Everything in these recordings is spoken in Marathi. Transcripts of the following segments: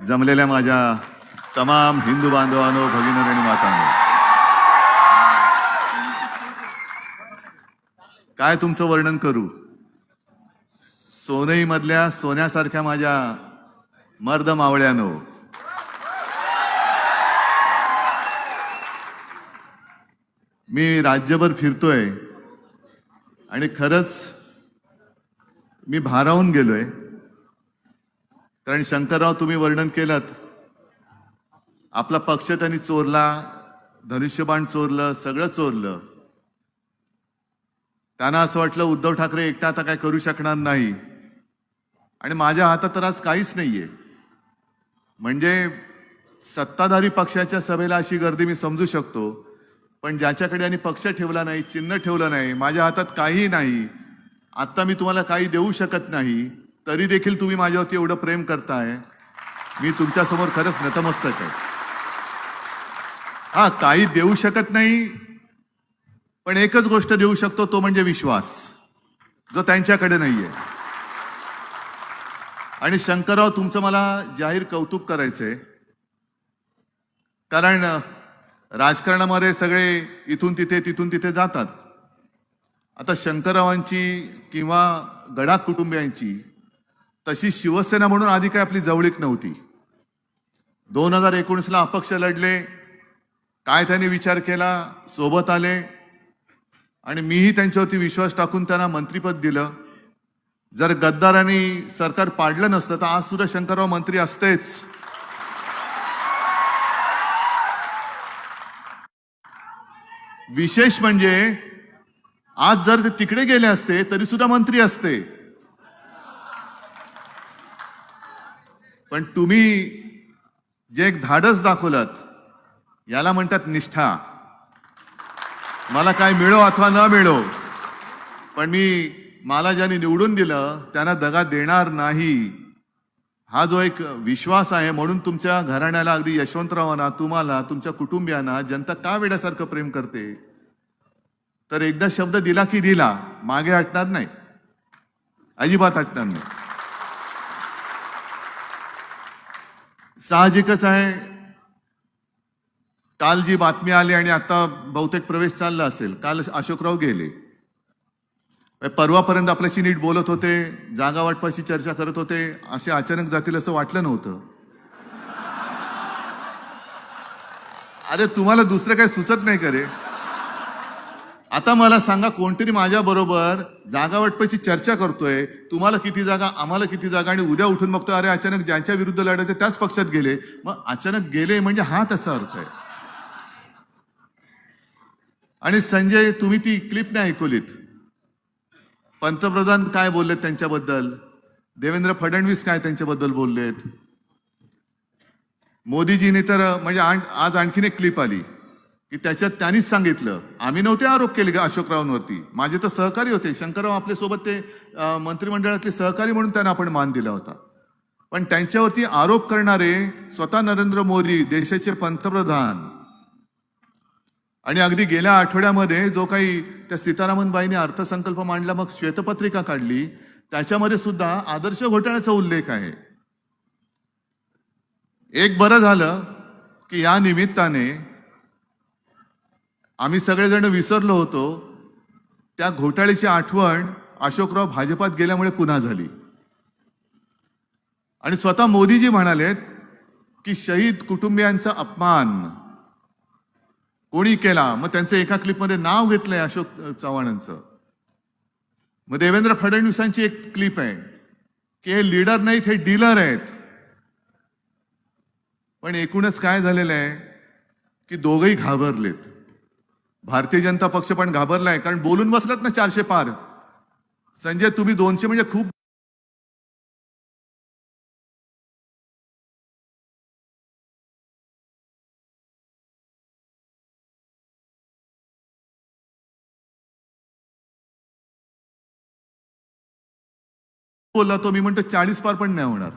जमलेल्या माझ्या तमाम हिंदू बांधवांनो भगिनी आणि मातांनो. काय तुमचं वर्णन करू? सोनई मधल्या सोन्यासारख्या माझ्या मर्द मावळ्यानो. मी राज्यभर फिरतोय आणि खरंच मी भारावून गेलोय. कारण शंकरराव तुम्ही वर्णन केलं आपला पक्ष त्यांनी चोरला धनुष्यबाण चोरलं सगळं चोरलं. त्यांना असं वाटलं उद्धव ठाकरे एकटा आता काय करू शकणार नाही. आणि माझ्या हातात तर आज काहीच नाहीये. म्हणजे सत्ताधारी पक्षाच्या सभेला अशी गर्दी मी समजू शकतो. पण ज्याच्याकडे आणि पक्ष ठेवला नाही चिन्ह ठेवलं नाही माझ्या हातात काही नाही आत्ता मी तुम्हाला काही देऊ शकत नाही. तरी देखील तुम्ही माझ्यावरती एवढं प्रेम करताय. मी तुमच्यासमोर खरंच नतमस्तक आहे. हा काही देऊ शकत नाही पण एकच गोष्ट देऊ शकतो तो म्हणजे विश्वास. जो त्यांच्याकडे नाहीये. आणि शंकरराव तुमचं मला जाहीर कौतुक करायचंय. कारण राजकारणामध्ये सगळे इथून तिथे तिथून तिथे जातात. आता शंकररावांची किंवा गडाख कुटुंबियांची तशी शिवसेना म्हणून आधी काय आपली जवळीक नव्हती. दोन हजार एकोणीसला अपक्ष लढले काय त्यांनी विचार केला सोबत आले आणि मीही त्यांच्यावरती विश्वास टाकून त्यांना मंत्रीपद दिलं. जर गद्दारांनी सरकार पाडलं नसतं तर आज सुद्धा शंकरराव मंत्री असतेच. विशेष म्हणजे आज जर ते तिकडे गेले असते तरी सुद्धा मंत्री असते. पण तुम्ही जे एक धाडस दाखवलं याला म्हणतात निष्ठा. मला काय मिळो अथवा न मिळो पण मी मला ज्यांनी निवडून दिलं त्यांना दगा देणार नाही. हा जो एक विश्वास आहे म्हणून तुमच्या घराण्याला अगदी यशवंतरावांना तुम्हाला तुमच्या कुटुंबियांना जनता का वेड्यासारखं प्रेम करते? तर एकदा शब्द दिला की दिला मागे हटणार नाही. अजिबात हटणार नाही. साहजिकच आहे. काल जी बातमी आली आणि आता बहुतेक प्रवेश चालला असेल. काल अशोकराव गेले. परवापर्यंत आपल्याशी नीट बोलत होते जागा वाटपाशी चर्चा करत होते. असे अचानक जातील असं वाटलं नव्हतं. अरे तुम्हाला दुसरं काही सुचत नाही का रे? आता मला सांगा कोणतरी माझ्या बरोबर जागा वाटपाची चर्चा करतोय. तुम्हाला किती जागा आम्हाला किती जागा आणि उद्या उठून बघतो अरे अचानक ज्यांच्या विरुद्ध लढायचे त्याच पक्षात गेले. मग अचानक गेले म्हणजे हा त्याचा अर्थ आहे. आणि संजय तुम्ही ती क्लिप नाही ऐकवलीत. पंतप्रधान काय बोललेत त्यांच्याबद्दल? देवेंद्र फडणवीस काय त्यांच्याबद्दल बोललेत? मोदीजीने तर म्हणजे आण- आज आणखीन एक क्लिप आली. की त्याच्यात त्यांनीच सांगितलं. आम्ही नव्हते आरोप केले का अशोकरावांवरती माझे तर सहकारी होते. शंकरराव आपल्यासोबत ते मंत्रिमंडळातले सहकारी म्हणून त्यांना आपण मान दिला होता. पण त्यांच्यावरती आरोप करणारे स्वतः नरेंद्र मोदी देशाचे पंतप्रधान. आणि अगदी गेल्या आठवड्यामध्ये जो काही त्या सीतारामनबाईंनी अर्थसंकल्प मांडला मग श्वेतपत्रिका काढली त्याच्यामध्ये सुद्धा आदर्श घोटाळ्याचा उल्लेख आहे. एक बरं झालं की या निमित्ताने आम्ही सगळेजण विसरलो होतो. त्या घोटाळ्याची आठवण अशोकराव भाजपात गेल्यामुळे पुन्हा झाली. आणि स्वतः मोदीजी म्हणालेत की शहीद कुटुंबियांचा अपमान. कोणी केला? मग त्यांचं एका क्लिपमध्ये नाव घेतलंय अशोक चव्हाणांचं. मग देवेंद्र फडणवीसांची एक क्लिप आहे. की हे लीडर नाहीत हे डीलर आहेत. पण एकूणच काय झालेलं आहे? की दोघही घाबरलेत. भारतीय जनता पक्ष पण घाबरलाय कारण बोलून बसलात ना चारशे पार. संजय तुम्ही दोनशे म्हणजे खूप बोलला तो मी म्हणतो चाळीस पार पण नाही होणार.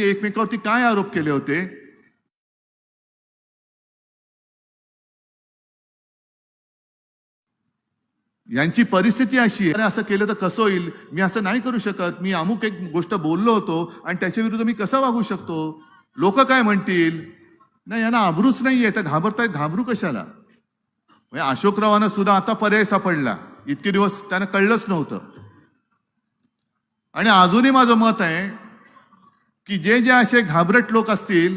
की एकमेकावरती काय आरोप केले होते? यांची परिस्थिती अशी आहे अरे असं केलं तर कसं होईल? मी असं नाही करू शकत. मी अमुक एक गोष्ट बोललो होतो आणि त्याच्या विरुद्ध मी कसा वागू शकतो? लोक काय म्हणतील? नाही यांना आबरूच नाहीये. तर घाबरतायत घाबरू कशाला? म्हणजे अशोकरावांना सुद्धा आता पर्याय सापडला. इतके दिवस त्यांना कळलंच नव्हतं. आणि अजूनही माझं मत आहे की जे जे असे घाबरट लोक असतील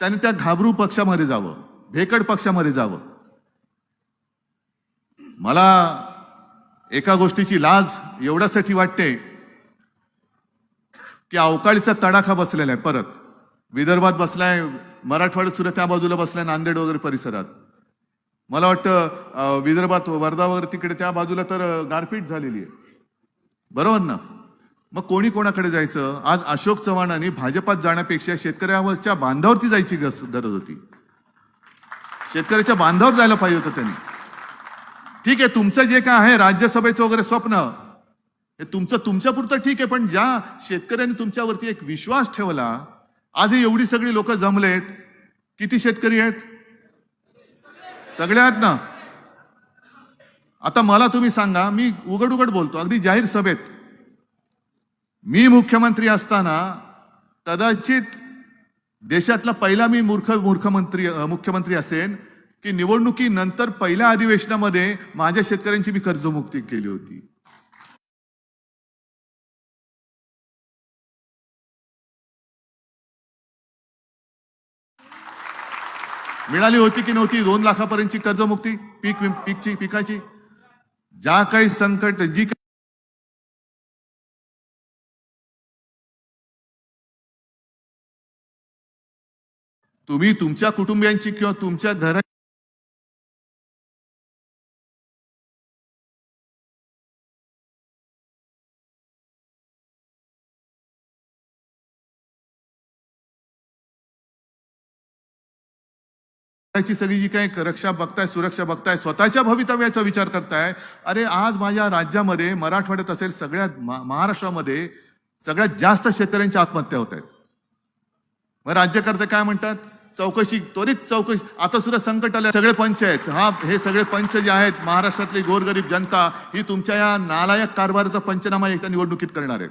त्यांनी त्या घाबरू पक्षामध्ये जावं भेकड पक्षामध्ये जावं. मला एका गोष्टीची लाज एवढ्यासाठी वाटते की अवकाळीचा तडाखा बसलेला आहे परत. विदर्भात बसलाय मराठवाड्यात सुद्धा त्या बाजूला बसलाय नांदेड वगैरे परिसरात. मला वाटतं विदर्भात वर्धा वगैरे तिकडे त्या बाजूला तर गारपीट झालेली आहे. बरोबर ना? मग कोणी कोणाकडे जायचं? आज अशोक चव्हाणांनी भाजपात जाण्यापेक्षा शेतकऱ्यावरच्या बांधावरती जायची गस- गरज होती. शेतकऱ्याच्या बांधावर जायला पाहिजे होतं त्यांनी. ठीक आहे तुमचं जे काय आहे राज्यसभेचं वगैरे स्वप्न हे तुमचं तुमच्यापुरतं ठीक आहे पण ज्या शेतकऱ्यांनी तुमच्यावरती एक विश्वास ठेवला आजही एवढी सगळी लोक जमलेत. किती शेतकरी आहेत? सगळे आहेत ना? आता मला तुम्ही सांगा मी उघड उघड बोलतो. अगदी जाहीर सभेत मी मुख्यमंत्री असताना कदाचित देशातला पहिला मी मूर्ख मूर्खमंत्री मुख्यमंत्री असेन की निवडणुकीनंतर पहिल्या अधिवेशनामध्ये माझ्या शेतकऱ्यांची मी कर्जमुक्ती केली होती. मिळाली होती की नव्हती? दोन लाखापर्यंतची कर्जमुक्ती? पीक पीकची पिकाची? ज्या काही संकट जी तुम्ही तुमच्या कुटुंबियांची किंवा तुमच्या घरा सगळी जी काही रक्षा बघताय सुरक्षा बघताय स्वतःच्या भवितव्याचा विचार करताय. अरे आज माझ्या राज्यामध्ये मराठवाड्यात असेल सगळ्यात महाराष्ट्रामध्ये सगळ्यात जास्त शेतकऱ्यांच्या आत्महत्या होत आहेत. मग राज्यकर्ते काय म्हणतात? चौकशी त्वरित चौकशी. आता सुद्धा संकट आले. सगळे पंच आहेत. हा हे सगळे पंच जे आहेत महाराष्ट्रातली गोरगरीब जनता ही तुमच्या या नालायक कारभाराचा पंचनामा एकदा निवडणुकीत करणार आहेत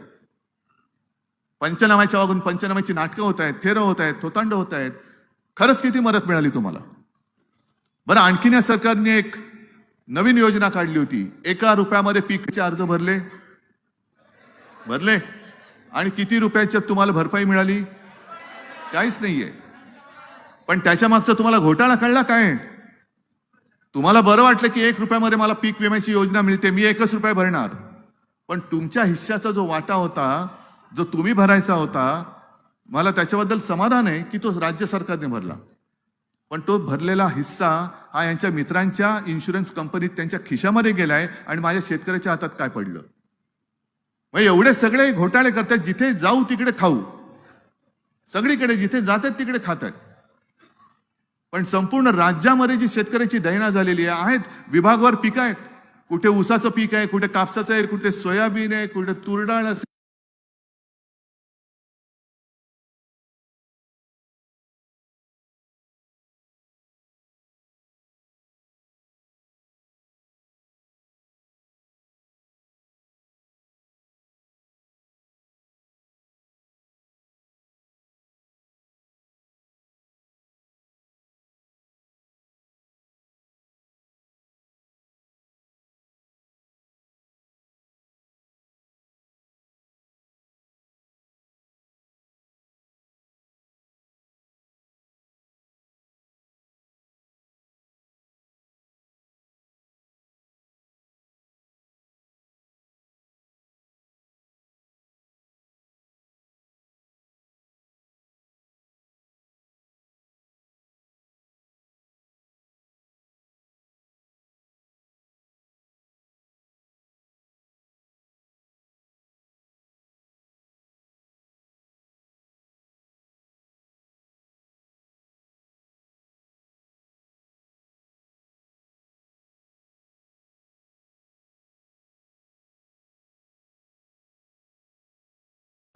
पंचनाम्याच्या वागून पंचनाम्याची नाटकं होत आहेत थेरं होत आहेत थोतांड होत आहेत. खरंच किती मदत मिळाली तुम्हाला? बरं आणखीन या सरकारने एक नवीन योजना काढली होती. एका रुपयामध्ये पीकचे अर्ज भरले. भरले. आणि किती रुपयाची तुम्हाला भरपाई मिळाली? काहीच नाहीये. पण त्याच्या मागचा तुम्हाला घोटाळा कळला काय? तुम्हाला बरं वाटलं की एक रुपयामध्ये मला पीक विम्याची योजना मिळते मी एकच रुपये भरणार. पण तुमच्या हिश्श्याचा जो वाटा होता जो तुम्ही भरायचा होता मला त्याच्याबद्दल समाधान आहे की तो राज्य सरकारने भरला. पण तो भरलेला हिस्सा हा यांच्या मित्रांच्या इन्शुरन्स कंपनीत त्यांच्या खिशामध्ये गेलाय आणि माझ्या शेतकऱ्याच्या हातात काय पडलं? मग एवढे सगळे घोटाळे करतात जिथे जाऊ तिकडे खाऊ. सगळीकडे जिथे जातात तिकडे खातात. पण संपूर्ण राज्यामध्ये जी शेतकऱ्याची दैना झालेली आहे आहेत विभागवार पिकं आहेत. कुठे ऊसाचं पीक आहे कुठे कापसाचं आहे कुठे सोयाबीन आहे कुठे तुरडाळ असेल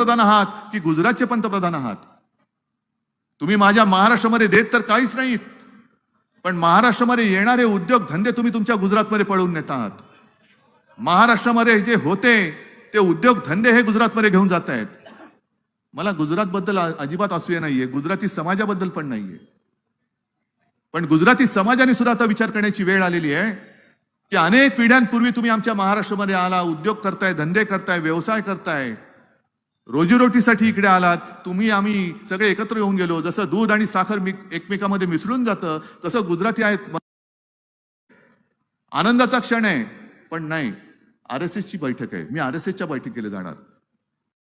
पंतप्रधान आहात की गुजरातचे पंतप्रधान आहात? तुम्ही माझ्या महाराष्ट्रामध्ये देत तर काहीच नाहीत. पण महाराष्ट्रामध्ये येणारे उद्योग धंदे तुम्ही तुमच्या गुजरातमध्ये पळवून नेत आहात महाराष्ट्रामध्ये जे होते ते उद्योग धंदे हे गुजरातमध्ये घेऊन जात आहेत. मला गुजरातबद्दल अजिबात असूया नाहीये गुजराती समाजाबद्दल पण नाहीये. पण गुजराती समाजाने सुद्धा आता विचार करण्याची वेळ आलेली आहे की अनेक पिढ्यांपूर्वी तुम्ही आमच्या महाराष्ट्रामध्ये आला उद्योग करताय धंदे करताय व्यवसाय करताय. रोजीरोटीसाठी इकडे आलात तुम्ही आम्ही सगळे एकत्र येऊन गेलो. जसं दूध आणि साखर मी एकमेकामध्ये मिसळून जातं तसं गुजराती आहेत. आनंदाचा क्षण आहे पण नाही. आर एस एसची बैठक आहे. मी आर एस एसच्या बैठकीला जाणार.